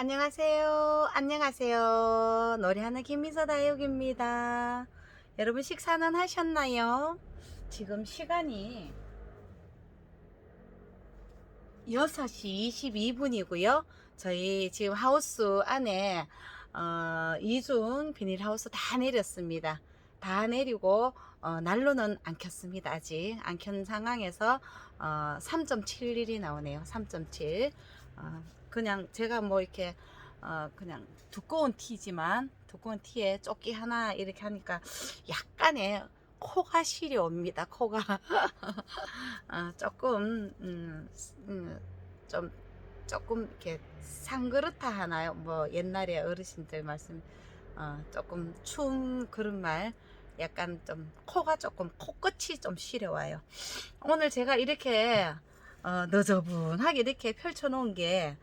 안녕하세요. 안녕하세요. 노래하는 김미서 다육입니다. 여러분 식사는 하셨나요? 지금 시간이 6시 22분이고요. 저희 지금 하우스 안에 어, 이중 비닐하우스 다 내렸습니다. 다 내리고 어, 난로는 안 켰습니다. 아직 안 켠 상황에서 어, 3.71이 나오네요. 3.7. 어, 그냥 제가 뭐 이렇게 어, 그냥 두꺼운 티지만 두꺼운 티에 조끼 하나 이렇게 하니까 약간의 코가 시려옵니다. 코가 어, 조금 음, 음, 좀 조금 이렇게 상그렇다 하나요? 뭐 옛날에 어르신들 말씀 어, 조금 추운 그런 말 약간 좀 코가 조금 코끝이 좀 시려와요. 오늘 제가 이렇게 어, 너저분하게 이렇게 펼쳐놓은 게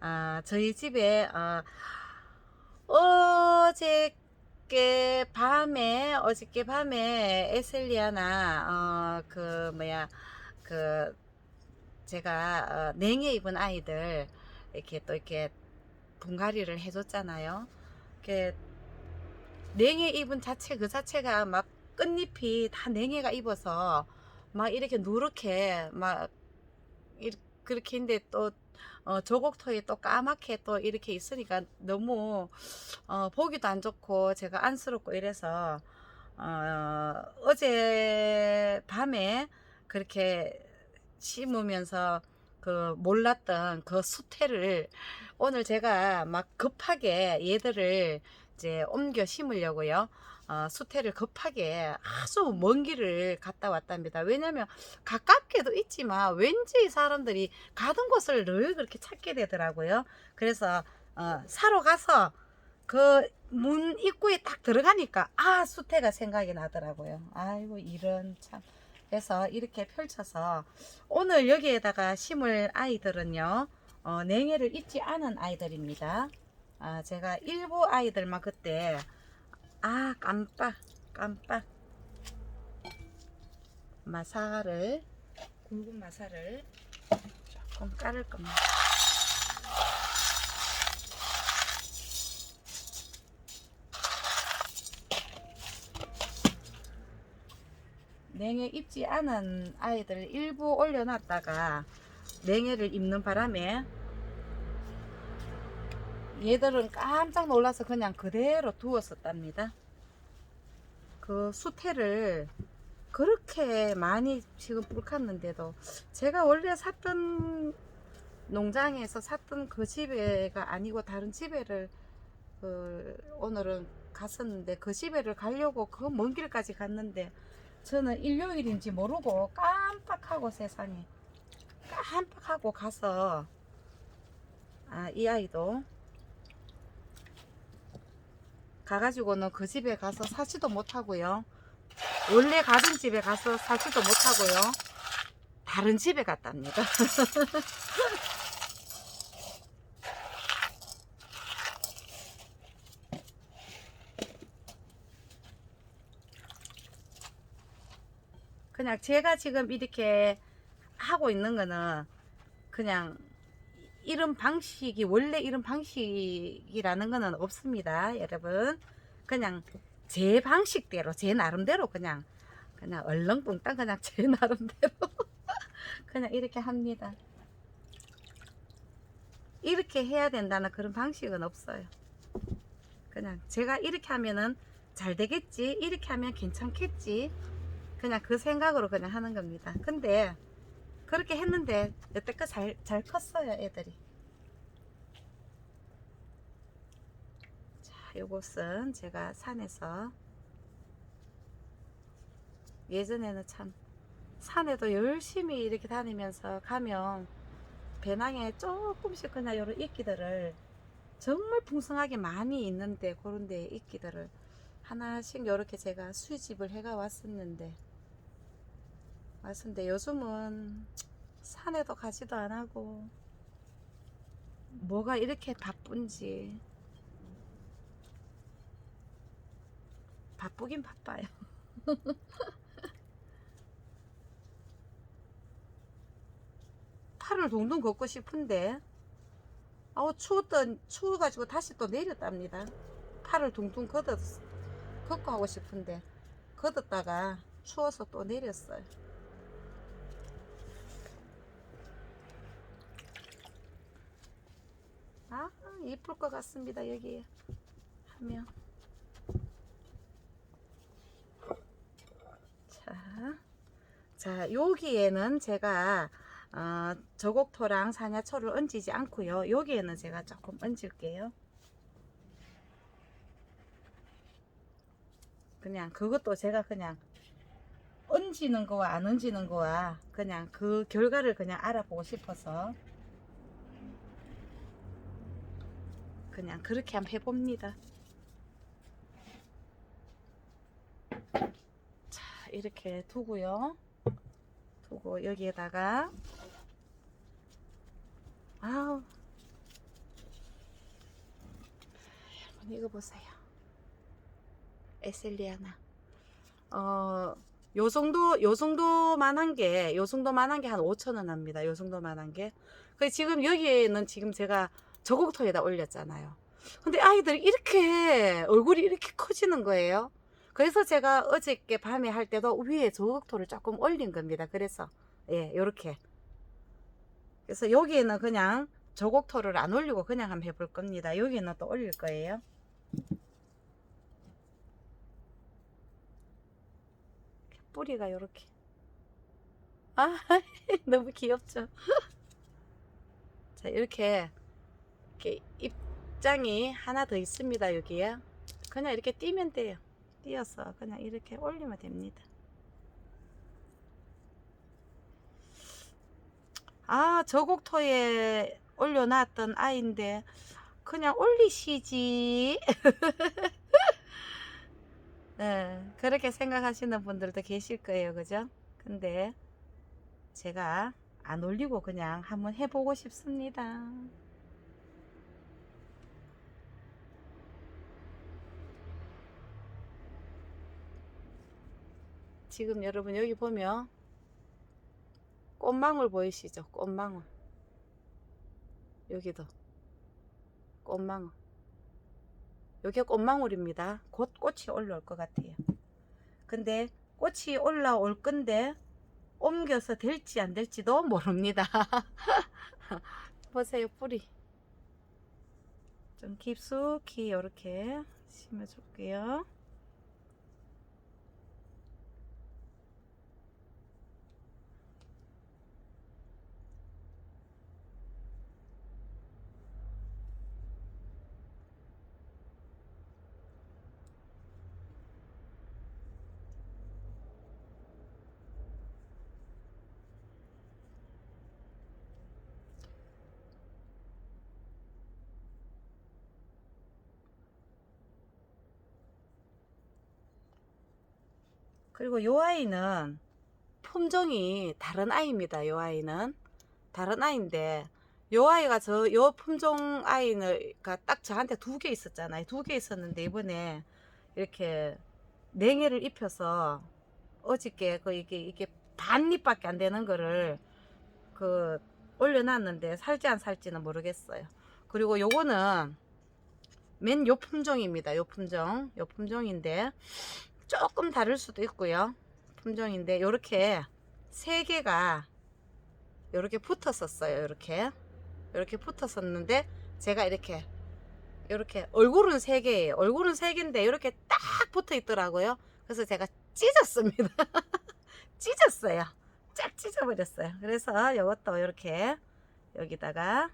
아, 저희 집에 어, 어저께 밤에 어저께 밤에 에셀리아나 어, 그 뭐야 그 제가 어, 냉해 입은 아이들 이렇게 또 이렇게 분갈이를 해줬잖아요. 냉해 입은 자체 그 자체가 막 끝잎이 다 냉해가 입어서 막 이렇게 누렇게 막 이렇게 그렇게 있는데 또 어, 조곡토에 또 까맣게 또 이렇게 있으니까 너무 어, 보기도 안 좋고 제가 안쓰럽고 이래서 어, 어제 밤에 그렇게 심으면서 그 몰랐던 그 수태를 오늘 제가 막 급하게 얘들을 이제 옮겨 심으려고요. 어, 수태를 급하게 아주 먼 길을 갔다 왔답니다. 왜냐면 가깝게도 있지만 왠지 사람들이 가던 곳을 늘 그렇게 찾게 되더라고요. 그래서 어, 사러 가서 그 문 입구에 딱 들어가니까 아 수태가 생각이 나더라고요. 아이고 이런 참. 그래서 이렇게 펼쳐서 오늘 여기에다가 심을 아이들은요 어, 냉해를 입지 않은 아이들입니다. 아, 제가 일부 아이들만 그때 아 깜빡 깜빡 마사를 굵은 마사를 조금 깔을 겁니다. 냉해 입지 않은 아이들 일부 올려놨다가 냉해를 입는 바람에 얘들은 깜짝 놀라서 그냥 그대로 두었었답니다. 그 수태를 그렇게 많이 지금 불켰는데도 제가 원래 샀던 농장에서 샀던 그 집에가 아니고 다른 집에를 그 오늘은 갔었는데 그 집에를 가려고 그 먼 길까지 갔는데 저는 일요일인지 모르고 깜빡하고 세상에 깜빡하고 가서 아, 이 아이도 가가지고는 그 집에 가서 사지도 못하고요. 원래 가던 집에 가서 사지도 못하고요. 다른 집에 갔답니다. 그냥 제가 지금 이렇게 하고 있는 거는 그냥 이런 방식이 원래 이런 방식이라는 거는 없습니다 여러분. 그냥 제 방식대로 제 나름대로 그냥 그냥 얼렁뚱땅 그냥 제 나름대로 그냥 이렇게 합니다. 이렇게 해야 된다는 그런 방식은 없어요. 그냥 제가 이렇게 하면은 잘 되겠지 이렇게 하면 괜찮겠지 그냥 그 생각으로 그냥 하는 겁니다. 근데 그렇게 했는데 여태껏 잘, 잘 컸어요 애들이. 자 요것은 제가 산에서 예전에는 참 산에도 열심히 이렇게 다니면서 가면 배낭에 조금씩 그냥 요런 이끼들을 정말 풍성하게 많이 있는데 그런 데 이끼들을 하나씩 요렇게 제가 수집을 해가 왔었는데 왔는데 요즘은 산에도 가지도 안 하고 뭐가 이렇게 바쁜지 바쁘긴 바빠요. 팔을 동동 걷고 싶은데 아우 추웠던 추워가지고 다시 또 내렸답니다. 팔을 둥둥 걷었 걷고 하고 싶은데 걷었다가 추워서 또 내렸어요. 아 이쁠 것 같습니다 여기. 하면. 자, 자 여기에는 제가 어, 저곡토랑 사냐초를 얹지 않고요. 여기에는 제가 조금 얹을게요. 그냥 그것도 제가 그냥 얹지는 거와 안 얹지는 거와 그냥 그 결과를 그냥 알아보고 싶어서 그냥 그렇게 한번 해봅니다. 자, 이렇게 두고요. 두고 여기에다가 아우 여러분 이거 보세요. 에셀리아나. 어, 요 정도, 요 정도만 한 게, 요 정도만 한 게 한 5천원 합니다. 요 정도만 한 게. 그 지금 여기에는 지금 제가 저곡토에다 올렸잖아요. 근데 아이들이 이렇게, 얼굴이 이렇게 커지는 거예요. 그래서 제가 어저께 밤에 할 때도 위에 저곡토를 조금 올린 겁니다. 그래서, 예, 요렇게. 그래서 여기에는 그냥 저곡토를 안 올리고 그냥 한번 해볼 겁니다. 여기는 또 올릴 거예요. 뿌리가 요렇게. 아, 너무 귀엽죠? 자, 이렇게, 이렇게 입장이 하나 더 있습니다, 여기에. 그냥 이렇게 띄면 돼요. 띄어서 그냥 이렇게 올리면 됩니다. 아, 저곡토에 올려놨던 아이인데, 그냥 올리시지. 네, 그렇게 생각하시는 분들도 계실 거예요. 그죠? 근데 제가 안 올리고 그냥 한번 해보고 싶습니다. 지금 여러분 여기 보면 꽃망울 보이시죠? 꽃망울. 여기도 꽃망울. 여기 꽃망울입니다. 곧 꽃이 올라올 것 같아요. 근데 꽃이 올라올 건데 옮겨서 될지 안 될지도 모릅니다. 보세요 뿌리. 좀 깊숙이 이렇게 심어줄게요. 그리고 요 아이는 품종이 다른 아이입니다. 요 아이는 다른 아이인데 요 아이가 저 요 품종 아이가 딱 저한테 두 개 있었잖아요. 두 개 있었는데 이번에 이렇게 냉해를 입혀서 어저께 그 이게 이게 반잎밖에 안 되는 거를 그 올려놨는데 살지 안 살지는 모르겠어요. 그리고 요거는 맨 요 품종입니다. 요 품종, 요 품종인데 조금 다를 수도 있고요. 품종인데 요렇게 세 개가 요렇게 붙었었어요. 요렇게 요렇게 붙었었는데 제가 이렇게 요렇게 얼굴은 세 개예요. 얼굴은 세 개인데 이렇게 딱 붙어 있더라고요. 그래서 제가 찢었습니다. 찢었어요. 쫙 찢어버렸어요. 그래서 이것도 이렇게 여기다가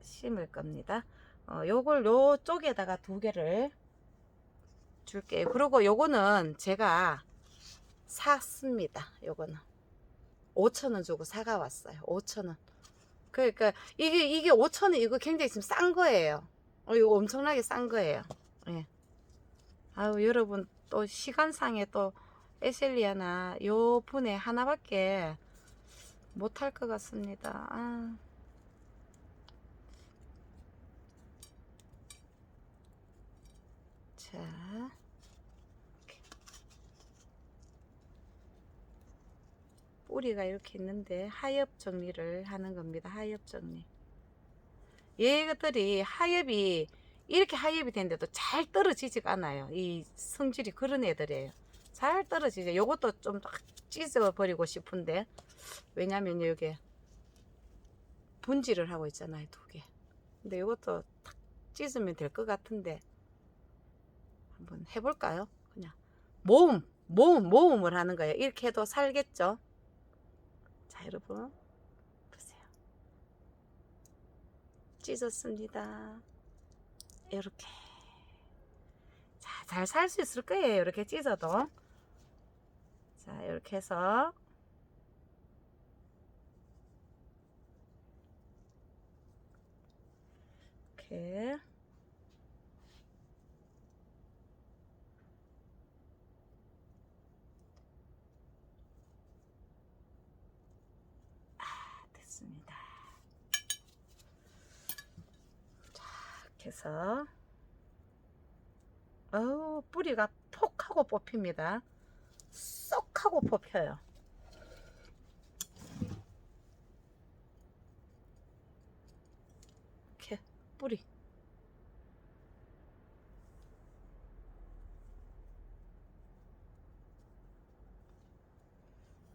심을 겁니다. 어, 요걸 요쪽에다가 두 개를 줄게요. 그리고 요거는 제가 샀습니다. 요거는 5천원 주고 사가 왔어요. 5천원. 그러니까 이게 이게 5천원 이거 굉장히 지금 싼 거예요. 어, 이거 엄청나게 싼 거예요. 예. 아유 여러분 또 시간상에 또 에셀리아나 요 분에 하나밖에 못할 것 같습니다. 아. 자. 뿌리가 이렇게 있는데 하엽 정리를 하는 겁니다. 하엽 정리. 얘들이 하엽이 이렇게 하엽이 되는데도 잘 떨어지지가 않아요. 이 성질이 그런 애들이에요. 잘 떨어지죠. 요것도 좀 찢어 버리고 싶은데 왜냐면 여기 분질을 하고 있잖아요. 두 개. 근데 요것도 탁 찢으면 될 것 같은데 한번 해볼까요? 그냥 모음, 모음, 모음을 하는 거예요. 이렇게 해도 살겠죠? 자, 여러분 보세요. 찢었습니다. 이렇게 자, 잘 살 수 있을 거예요. 이렇게 찢어도 자, 이렇게 해서 이렇게 아, 됐습니다. 자, 이렇게 해서 어우, 뿌리가 톡 하고 뽑힙니다. 쏙 하고 뽑혀요. 이렇게 뿌리.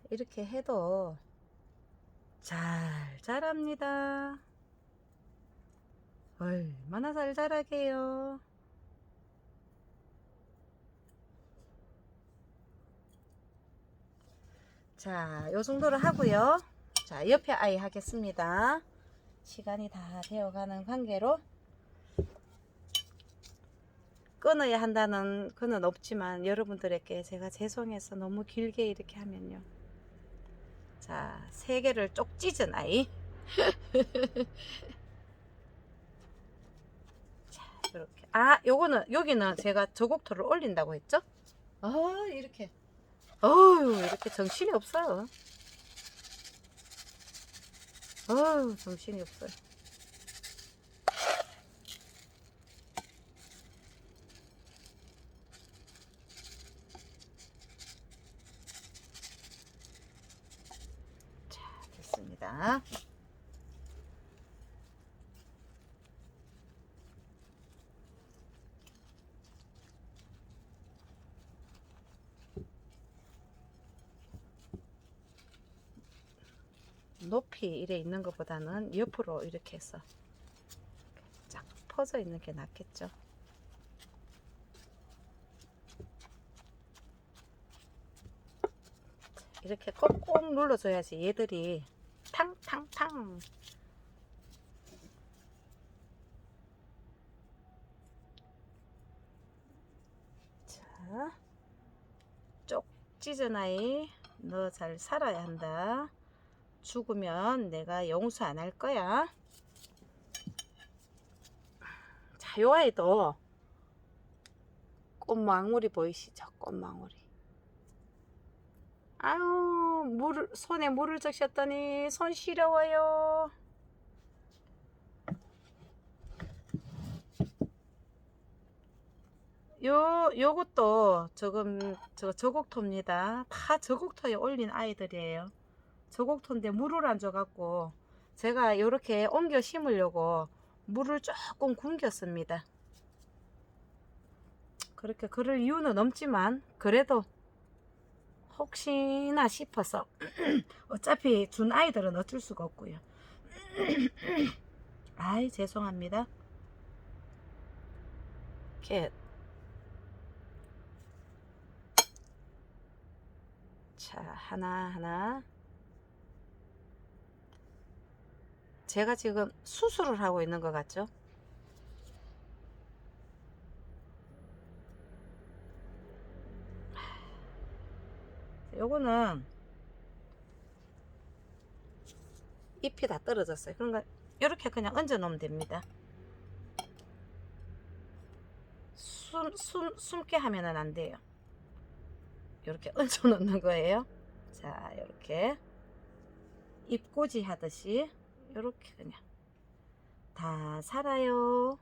이렇게 해도 잘 자랍니다. 얼마나 잘 자라게요. 자, 요 정도로 하고요. 자, 옆에 아이 하겠습니다. 시간이 다 되어가는 관계로 끊어야 한다는 그는 없지만 여러분들에게 제가 죄송해서 너무 길게 이렇게 하면요. 자, 세 개를 쪽 찢은 아이. 자, 이렇게. 아, 요거는 여기는 제가 저곡토를 올린다고 했죠? 아, 이렇게. 어휴, 이렇게 정신이 없어요. 어휴, 정신이 없어요. 자, 됐습니다. 높이 이래 있는 것보다는 옆으로 이렇게 해서 쫙 퍼져 있는 게 낫겠죠. 이렇게 꼭꼭 눌러줘야지 얘들이 탕탕탕 자, 쪽 찢은 아이 너 잘 살아야 한다. 죽으면 내가 용서 안 할 거야. 자, 요 아이도 꽃망울이 보이시죠? 꽃망울이. 아유, 물, 손에 물을 적셨더니 손 시려워요. 요, 요것도 조금, 저, 저곡토입니다. 다 저곡토에 올린 아이들이에요. 저곡토인데 물을 안 줘갖고 제가 이렇게 옮겨 심으려고 물을 조금 굶겼습니다. 그렇게 그럴 이유는 없지만 그래도 혹시나 싶어서 어차피 준 아이들은 어쩔 수가 없고요. 아이 죄송합니다. 이렇게 자 하나 하나 제가 지금 수술을 하고 있는 것 같죠? 요거는 잎이 다 떨어졌어요. 그러니까 이렇게 그냥 얹어 놓으면 됩니다. 숨, 숨, 숨게 하면은 안 돼요. 이렇게 얹어 놓는 거예요. 자, 이렇게 입꼬지 하듯이 이렇게 그냥 다 살아요.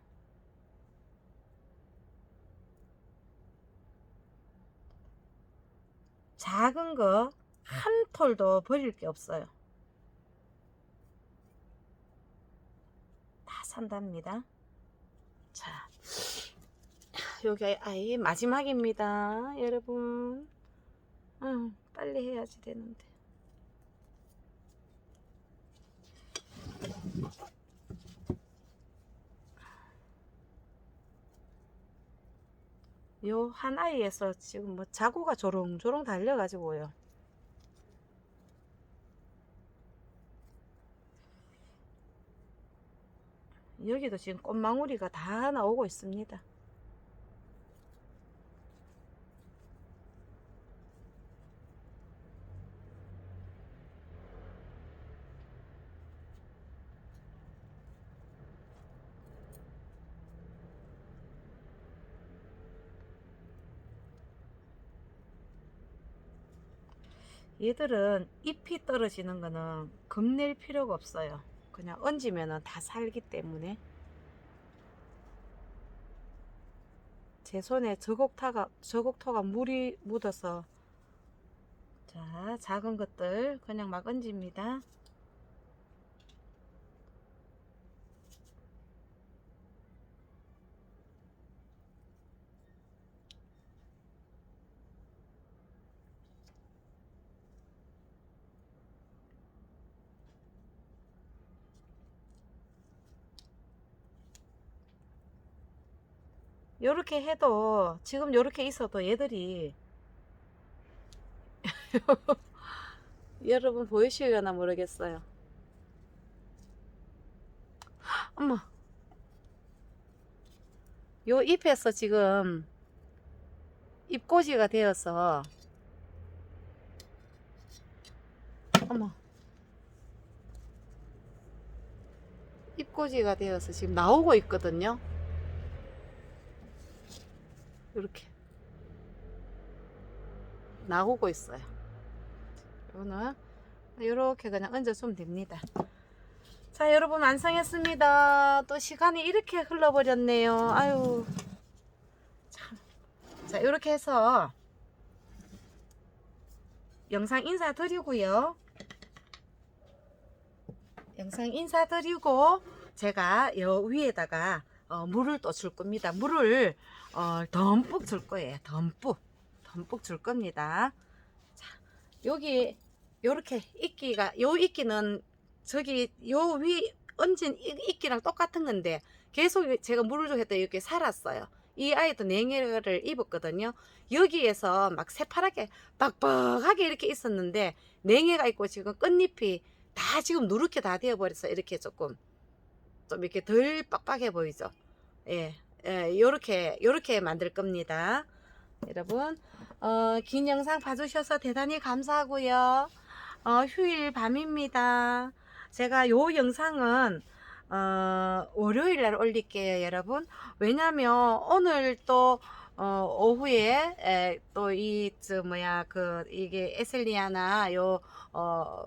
작은 거 한 톨도 버릴 게 없어요. 다 산답니다. 자, 여기 아예 마지막입니다, 여러분. 응, 빨리 해야지 되는데. 요 한 아이에서 지금 뭐 자구가 조롱조롱 달려가지고요. 여기도 지금 꽃망울이가 다 나오고 있습니다. 얘들은 잎이 떨어지는 거는 겁낼 필요가 없어요. 그냥 얹으면 다 살기 때문에 제 손에 저곡타가 저곡토가 물이 묻어서 자 작은 것들 그냥 막 얹습니다. 요렇게 해도 지금 요렇게 있어도 얘들이 여러분 보이시려나 모르겠어요. 어머 요 잎에서 지금 잎꽂이가 되어서 어머 잎꽂이가 되어서 지금 나오고 있거든요. 이렇게 나오고 있어요. 이거는 이렇게 그냥 얹어주면 됩니다. 자, 여러분 완성했습니다. 또 시간이 이렇게 흘러버렸네요. 아유, 참. 자, 이렇게 해서 영상 인사드리고요. 영상 인사드리고 제가 여 위에다가 어, 물을 또 줄 겁니다. 물을 어, 듬뿍 줄 거예요. 듬뿍. 듬뿍 줄 겁니다. 자, 여기 요렇게 이끼가 요 이끼는 저기 요 위 얹은 이- 이끼랑 똑같은 건데 계속 제가 물을 줘 했더니 이렇게 살았어요. 이 아이도 냉해를 입었거든요. 여기에서 막 새파랗게 빡빡하게 이렇게 있었는데 냉해가 있고 지금 끝잎이 다 지금 누렇게 다 되어버려서 이렇게 조금 좀 이렇게 덜 빡빡해 보이죠. 예, 예, 요렇게 요렇게 만들 겁니다. 여러분, 어, 긴 영상 봐주셔서 대단히 감사하고요. 어, 휴일 밤입니다. 제가 요 영상은 어, 월요일 날 올릴게요, 여러분. 왜냐면 오늘 또 어, 오후에 또이저 뭐야 그 이게 에셀리아나 요 어,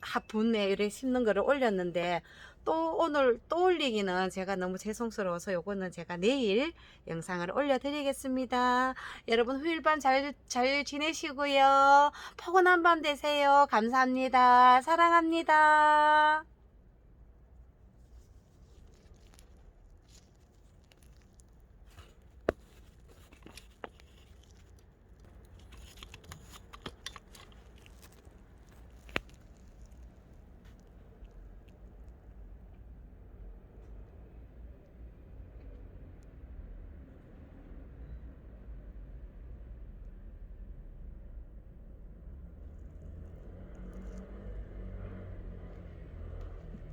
화분에 이렇게 심는 거를 올렸는데 또 오늘 또 올리기는 제가 너무 죄송스러워서 요거는 제가 내일 영상을 올려드리겠습니다. 여러분 후일 밤 잘, 잘 지내시고요. 포근한 밤 되세요. 감사합니다. 사랑합니다.